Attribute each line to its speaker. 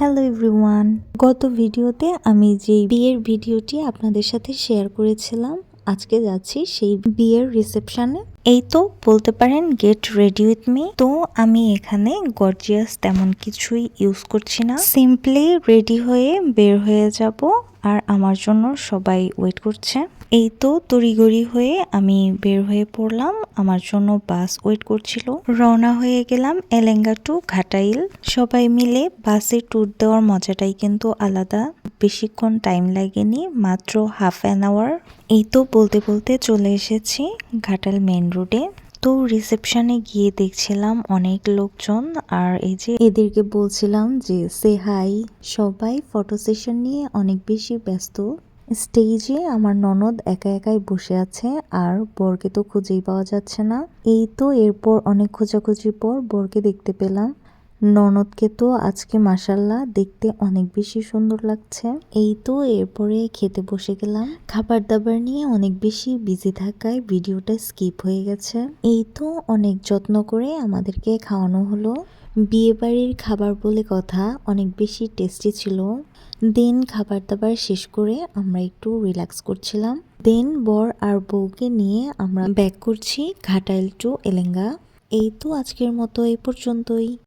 Speaker 1: Hello everyone গত ভিডিওতে আমি যে বিয়ের ভিডিওটি আপনাদের সাথে শেয়ার করেছিলাম, আজকে যাচ্ছি সেই বিয়ের রিসেপশনে এই তো, বলতে পারেন গেট রেডি উইথ মি তো আমি এখানে গর্জিয়াস তেমন কিছুই ইউজ করছি না। সিম্পলি রেডি হয়ে বের হয়ে যাব। আর আমার জন্য সবাই ওয়েট করছে। এই তো তড়িগড়ি হয়ে আমি বের হয়ে পড়লাম। আমার জন্য বাস ওয়েট করছিল। রওনা হয়ে গেলাম এলেঙ্গা টু ঘাটাইল। সবাই মিলে বাসে ট্যুর দেওয়ার মজাটাই কিন্তু আলাদা। বেশিক্ষণ টাইম লাগেনি, মাত্র হাফ অ্যান আওয়ার এই তো বলতে বলতে চলে এসেছি ঘাটাল মেন রোডে তো রিসেপশনে গিয়ে দেখছিলাম অনেক লোকজন আর এই যে এদেরকে বলছিলাম যে সে হাই সবাই ফটো সেশন নিয়ে অনেক বেশি ব্যস্ত। স্টেজে আমার ননদ একা একাই বসে আছে আর বরকে তো খুঁজেই পাওয়া যাচ্ছে না। এই তো এরপর অনেক খোঁজাখুঁজির পর বরকে দেখতে পেলাম। ননদকে তো আজকে মাসাল্লাহ দেখতে অনেক বেশি সুন্দর লাগছে। এই তো এরপরে খেতে বসে গেলাম। খাবার দাবার নিয়ে অনেক বেশি বিজি থাকায় ভিডিওটা স্কিপ হয়ে গেছে। এই তো অনেক যত্ন করে আমাদেরকে খাওয়ানো হলো। বিয়ে বাড়ির খাবার বলে কথা অনেক বেশি টেস্টি ছিল। দেন খাবার দাবার শেষ করে আমরা একটু রিল্যাক্স করছিলাম। দেন বর আর বউকে নিয়ে আমরা ব্যাক করছি ঘাটাইল টু এলেঙ্গা। এই তো আজকের মতো এই পর্যন্তই।